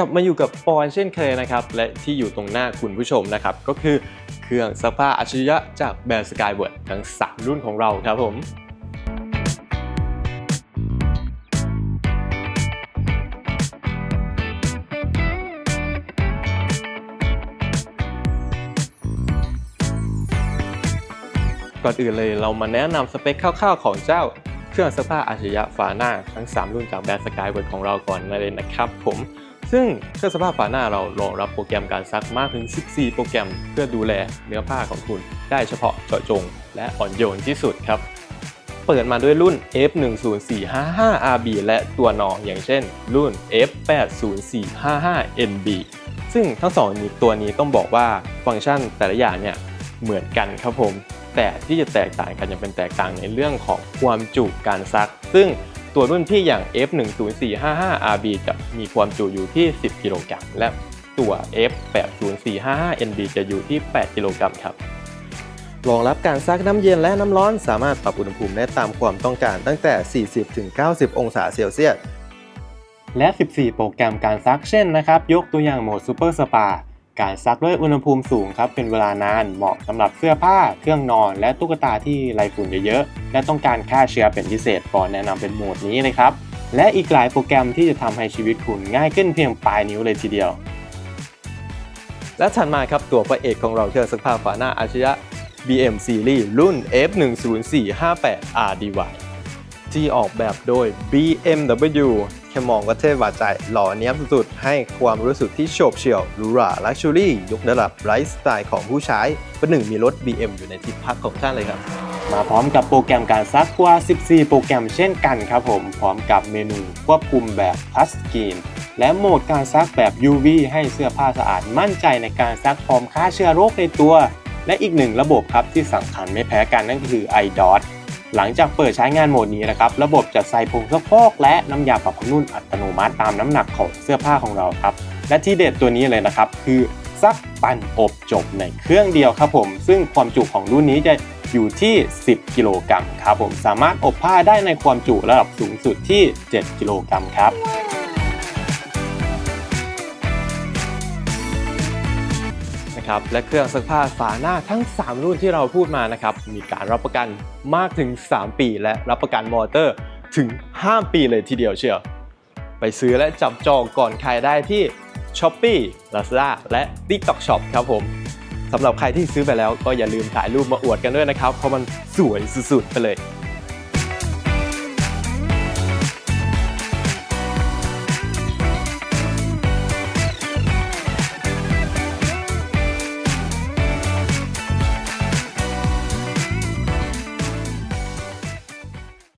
กลับมาอยู่กับปอนเช่นเคยนะครับ และที่อยู่ตรงหน้าคุณผู้ชมนะครับ ก็คือเครื่องซักผ้าอัจฉริยะจากแบรนด์สกายเวิร์ดทั้ง 3 รุ่นของเราครับผมก่อนอื่นเลยเรามาแนะนำสเปคคร่าวๆของเจ้าเครื่องซักผ้าอัจฉริยะฝาหน้าทั้ง 3 รุ่นจากแบรนด์สกายเวิร์ดของเราก่อนเลยนะครับผม ซึ่งเครื่องซักผ้าฝาหน้าเรารองรับโปรแกรมการซักมากถึง 14 โปรแกรม เพื่อดูแลเนื้อผ้าของคุณได้เฉพาะเจาะจง และอ่อนโยนที่สุดครับ เปิดมาด้วยรุ่น F10455RB และตัวนออย่างเช่น รุ่น F80455NB ซึ่งทั้งสองนี้ตัวนี้ต้องบอกว่าฟังก์ชันแต่ละอย่างเนี่ยเหมือนกันครับผม แต่ที่จะแตกต่างกันอย่างเป็นแตกต่างในเรื่องของความจุการซัก ซึ่ง ตัวรุ่นพี่อย่าง F10455RB จะมีความจุอยู่ที่ 10 กิโลกรัมและตัว F80455NB จะอยู่ที่ 8 กิโลกรัมครับรองรับการซักน้ำเย็นและน้ำร้อนสามารถปรับอุณหภูมิได้ตามความต้องการตั้งแต่ 40-90 องศาเซลเซียส และ 14 โปรแกรมการซักเช่นนะครับ ยกตัวอย่างโหมดซูเปอร์สปาการซักด้วยอุณหภูมิสูงครับเป็นเวลานานเหมาะสำหรับเสื้อผ้า เครื่องนอน และตุ๊กตาที่ไรฝุ่นเยอะๆ และต้องการฆ่าเชื้อเป็นพิเศษปอนแนะนำเป็นโหมดนี้เลยครับ และอีกหลายโปรแกรมที่จะทำให้ชีวิตคุณง่ายขึ้นเพียงปลายนิ้วเลยทีเดียว และถัดมาครับตัวพระเอกของเราเครื่องซักผ้าฝาหน้าอาชญะ BM Series รุ่น F10458RDY ที่ออกแบบโดย BMW แค่มองก็เท่บาดใจ หล่อเนี้ยบสุดๆ ให้ความรู้สึกที่โฉบเฉี่ยวหรูหราลักชัวรี่ยกระดับไลฟ์สไตล์ของผู้ใช้ประหนึ่งมีรถ BM อยู่ในที่พักของท่านเลยครับ มาพร้อมกับโปรแกรมการซักกว่า 14 โปรแกรมเช่นกันครับผม พร้อมกับเมนูควบคุมแบบทัชสกรีนและโหมดการซักแบบ UV ให้เสื้อผ้าสะอาดมั่นใจในการซักพร้อมฆ่าเชื้อโรคในตัว และอีกหนึ่งระบบครับที่สำคัญไม่แพ้กันนั่นคือ iDot หลังจากเปิดใช้งานโหมดนี้นะครับ ระบบจะใส่ผงซักฟอกและน้ำยาปรับนุ่นอัตโนมัติตามน้ำหนักของเสื้อผ้าของเราครับ และที่เด็ดตัวนี้เลยนะครับ คือซักปั่นอบจบในเครื่องเดียวครับผม ซึ่งความจุของรุ่นนี้จะ อยู่ที่ 10 กิโลกรัมครับผมสามารถอบผ้าได้ในความจุระดับสูงสุดที่ 7 กิโลกรัมครับนะครับและเครื่องซักผ้าฝาหน้าทั้ง 3 รุ่นที่เราพูดมานะครับมีการรับประกันมากถึง 3 ปี และรับประกันมอเตอร์ถึง 5 ปีเลยทีเดียวเชียวไปซื้อและจับจองก่อนใครได้ที่ s h o p e e Lazada และ TikTok Shop ครับผม สำหรับใครที่ซื้อไปแล้วก็อย่าลืมถ่ายรูปมาอวดกันด้วยนะครับ เพราะมันสวยสุดๆไปเลย